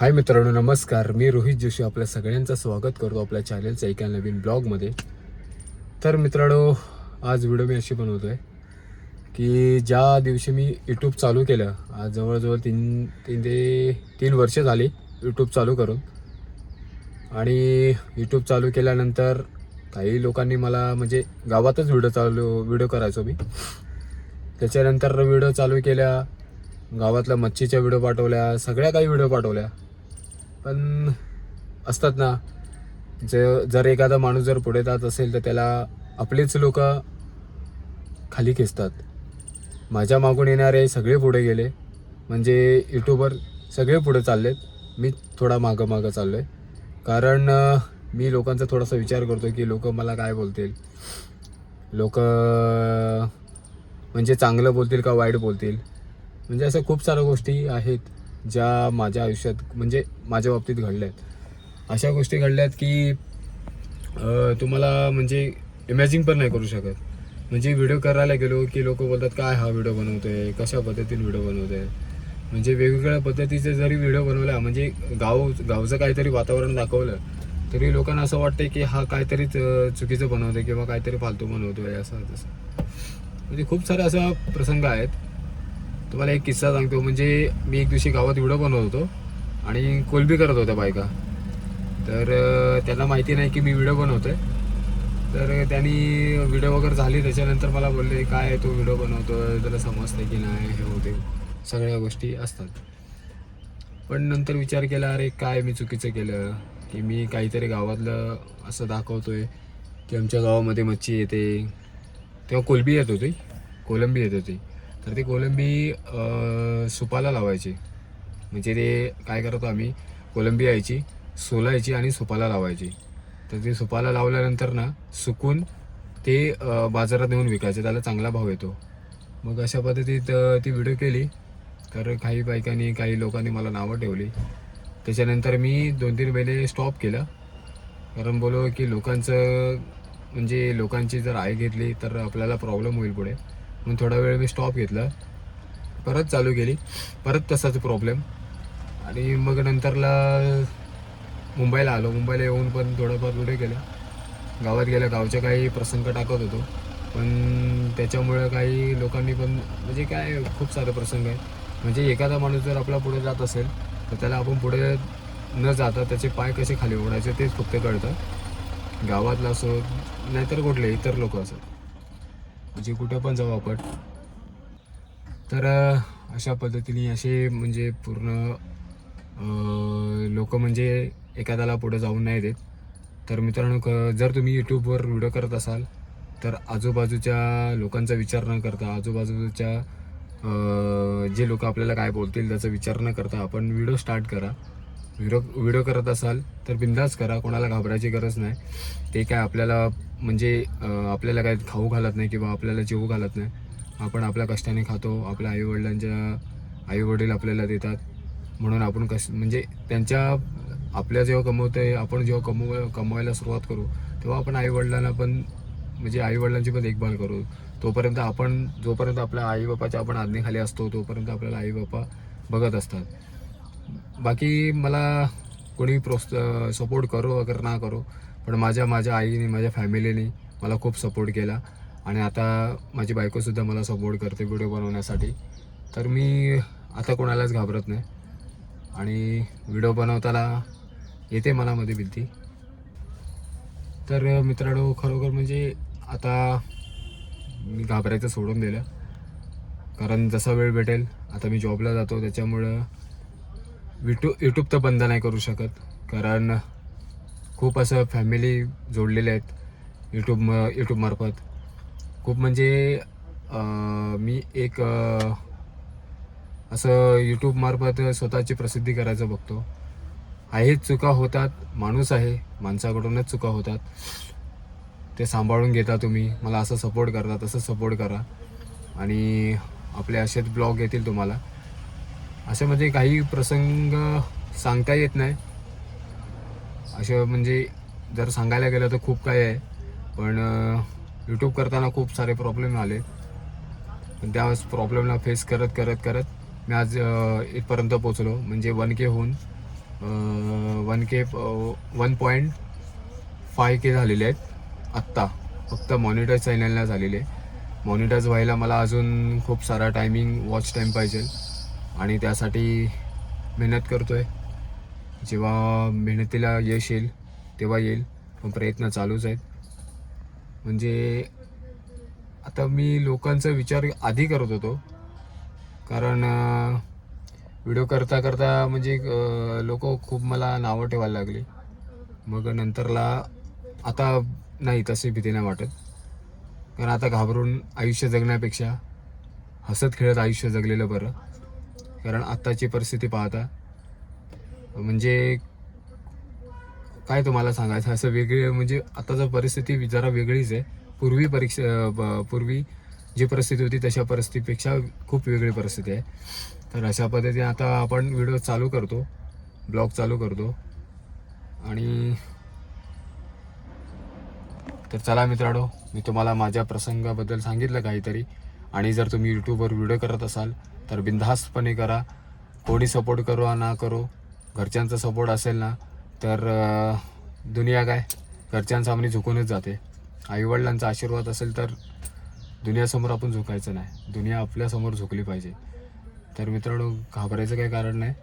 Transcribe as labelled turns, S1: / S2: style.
S1: हाय मित्रांनो नमस्कार. मी रोहित जोशी आपल्या सगळ्यांचं स्वागत करतो आपल्या चॅनलच्या एका नवीन ब्लॉगमध्ये तर मित्रांनो आज व्हिडिओ मी अशी बनवतो आहे की ज्या दिवशी मी यूट्यूब चालू केलं आज जवळजवळ तीन तीन ते तीन वर्ष झाली यूट्यूब चालू करून. आणि यूट्यूब चालू केल्यानंतर काही लोकांनी मला म्हणजे गावातच व्हिडिओ चालू व्हिडिओ करायचो मी. त्याच्यानंतर व्हिडिओ चालू केल्या गावातल्या मच्छीच्या व्हिडिओ पाठवल्या सगळ्या काही व्हिडिओ पाठवल्या. पण असतात ना जे जर एखादा माणूस जर पुढे जात असेल तर त्याला आपलेच लोक खाली खेचतात. माझ्या मागून येणारे सगळे पुढे गेले. म्हणजे यूट्यूबर सगळे पुढे चाललेत. मी थोडा मागं मागं चाललो आहे कारण मी लोकांचा थोडासा विचार करतो की लोक मला काय बोलतील? लोक म्हणजे चांगलं बोलतील का वाईट बोलतील? म्हणजे असं खूप साऱ्या गोष्टी आहेत. ज्या माझ्या आयुष्यात म्हणजे माझ्या बाबतीत घडल्या आहेत अशा गोष्टी घडल्या आहेत की तुम्हाला म्हणजे इमॅजिन पण नाही करू शकत. म्हणजे व्हिडिओ करायला गेलो की लोक बोलतात काय हा व्हिडिओ बनवतोय? कशा पद्धतीने व्हिडिओ बनवतोय? म्हणजे वेगवेगळ्या पद्धतीचे जरी व्हिडिओ बनवला म्हणजे गाव गावचं काहीतरी वातावरण दाखवलं तरी लोकांना असं वाटतं की हा काहीतरी अं, चुकीचं बनवतोय किंवा काहीतरी फालतू बनवतोय असं तसं म्हणजे खूप सारे असा प्रसंग आहेत. तुम्हाला एक किस्सा सांगतो. म्हणजे मी एक दिवशी गावात व्हिडिओ बनवत होतो आणि कोलबी करत होत्या बायका. तर त्यांना माहिती नाही की मी व्हिडिओ बनवतोय. तर त्यांनी व्हिडिओ वगैरे झाली त्याच्यानंतर मला बोलले काय तो व्हिडिओ बनवतोय? त्याला समजते की नाही? हे होते. सगळ्या गोष्टी असतात. पण नंतर विचार केला अरे काय मी चुकीचं केलं? की मी काहीतरी गावातलं असं दाखवतोय की आमच्या गावामध्ये मच्छी येते. तेव्हा कोलबी येत होती. कोलंबी येत होती. तर ती कोलंबी सुपाला लावायची. म्हणजे ते काय करतो आम्ही कोलंबी यायची सोलायची आणि सुपाला लावायची. तर ती सुपाला लावल्यानंतर ना सुकून ते बाजारात नेऊन विकायचे त्याला चांगला भाव येतो. मग अशा पद्धतीत ती व्हिडिओ केली. तर काही बायकांनी काही लोकांनी मला नावं ठेवली. त्याच्यानंतर मी दोन तीन महिने स्टॉप केलं. कारण बोलो की लोकांचं म्हणजे लोकांची जर आई घेतली तर आपल्याला प्रॉब्लेम होईल पुढे. मग थोडा वेळ मी स्टॉप घेतला. परत चालू केली. परत तसाच प्रॉब्लेम आणि मग नंतरला मुंबईला आलो. मुंबईला येऊन पण थोडंफार पुढे गेलं. गावात गेलं. गावच्या काही प्रसंग टाकत होतो. पण त्याच्यामुळं काही लोकांनी पण म्हणजे काय खूप सारे प्रसंग आहे म्हणजे एखादा माणूस जर आपला पुढे जात असेल तर त्याला आपण पुढे न जाता त्याचे पाय कसे खाली ओढायचे तेच फक्त कळतं. गावातला असो नाहीतर कुठले इतर लोक असो. म्हणजे कुठं पण जाऊ आपण. तर अशा पद्धतीने असे म्हणजे पूर्ण लोक म्हणजे एखाद्याला पुढे जाऊन नाही देत. तर मित्रांनो क- जर तुम्ही यूट्यूबवर व्हिडिओ करत असाल तर आजूबाजूच्या लोकांचा विचार न करता आजूबाजूच्या जे लोक आपल्याला काय बोलतील त्याचा विचार न करता आपण व्हिडिओ स्टार्ट करा. व्हिडिओ व्हिडिओ करत असाल तर बिंदास करा कोणाला घाबरायची गरज नाही. ते काय आपल्याला म्हणजे आपल्याला काय खाऊ घालत नाही किंवा आपल्याला जेवू घालत नाही. आपण आपल्या कष्टाने खातो आपल्या आईवडिलांच्या आईवडील आपल्याला देतात. म्हणून आपण कश म्हणजे त्यांच्या आपल्या जेव्हा कमवतोय आपण जेव्हा कमव कमवायला सुरुवात करू तेव्हा आपण आईवडिलांना पण म्हणजे आईवडिलांची पण देखभाल करू. तोपर्यंत आपण जोपर्यंत आपल्या आई बापाच्या आपण आज्ञेखाली असतो तोपर्यंत आपल्याला आईबापा बघत असतात. बाकी मला कोणी प्रोस् सपोर्ट करो अगर ना करो पण माझ्या माझ्या आईने माझ्या फॅमिलीने मला खूप सपोर्ट केला. आणि आता माझी बायकोसुद्धा मला सपोर्ट करते व्हिडिओ बनवण्यासाठी. तर मी आता कोणालाच घाबरत नाही. आणि व्हिडिओ बनवताना येते मनामध्ये भीती. तर मित्रांनो खरोखर म्हणजे आता मी घाबरायचं सोडून दिलं. कारण जसा वेळ भेटेल आता मी जॉबला जातो त्याच्यामुळं विटू यूट्यूब तर बंद नाही करू शकत कारण खूप असं फॅमिली जोडलेले आहेत यूट्यूब म यूट्यूबमार्फत खूप म्हणजे मी एक असं यूट्यूबमार्फत स्वतःची प्रसिद्धी करायचं बघतो. आहेत चुका होतात माणूस आहे माणसाकडूनच चुका होतात. ते सांभाळून घेता तुम्ही मला असं सपोर्ट करता तसं सपोर्ट करा. आणि आपले असेच ब्लॉग येतील तुम्हाला. असे म्हणजे काही प्रसंग सांगता येत नाही. असे म्हणजे जर सांगायला गेलं तर खूप काही आहे. पण यूट्यूब करताना खूप सारे प्रॉब्लेम आले. पण त्या प्रॉब्लेमला फेस करत करत करत मी आज इथपर्यंत पोचलो म्हणजे वन के होऊन one K one point five K झालेले आहेत. आत्ता फक्त मॉनिटर चॅनलला झालेले. मॉनिटर्स व्हायला मला अजून खूप सारा टायमिंग वॉच टाईम पाहिजे. आणि त्यासाठी मेहनत करतो आहे जेव्हा मेहनतीला यश येईल तेव्हा येईल. पण प्रयत्न चालूच आहेत. म्हणजे आता मी लोकांचा विचार आधी करत होतो. कारण व्हिडिओ करता करता म्हणजे लोक खूप मला नावं ठेवायला लागली. मग नंतरला आता नाही तशी भीती नाही वाटत. कारण आता घाबरून आयुष्य जगण्यापेक्षा हसत खेळत आयुष्य जगलेलं बरं. कारण आत्ताची परिस्थिती पाहता म्हणजे काय तुम्हाला सांगायचं? असं वेगळी म्हणजे आत्ताची परिस्थिती जरा वेगळीच आहे. पूर्वी परीक्षा पूर्वी जी परिस्थिती होती तशा परिस्थितीपेक्षा खूप वेगळी परिस्थिती आहे. तर अशा पद्धतीने आता आपण व्हिडिओ चालू करतो ब्लॉग चालू करतो. आणि तर चला मित्रांनो मी तुम्हाला माझ्या प्रसंगाबद्दल सांगितलं काहीतरी. आणि जर तुम्ही यूट्यूबवर व्हिडिओ करत असाल तर बिनधास्तपणे करा. कोणी सपोर्ट करू ना करो. घरच्यांचा सपोर्ट असेल ना तर दुनिया काय? घरच्यांसामने झुकूनच जाते. आईवडिलांचा आशीर्वाद असेल तर दुनियासमोर आपण झुकायचं नाही. दुनिया आपल्यासमोर झुकली पाहिजे. तर मित्रांनो घाबरायचं काही कारण नाही.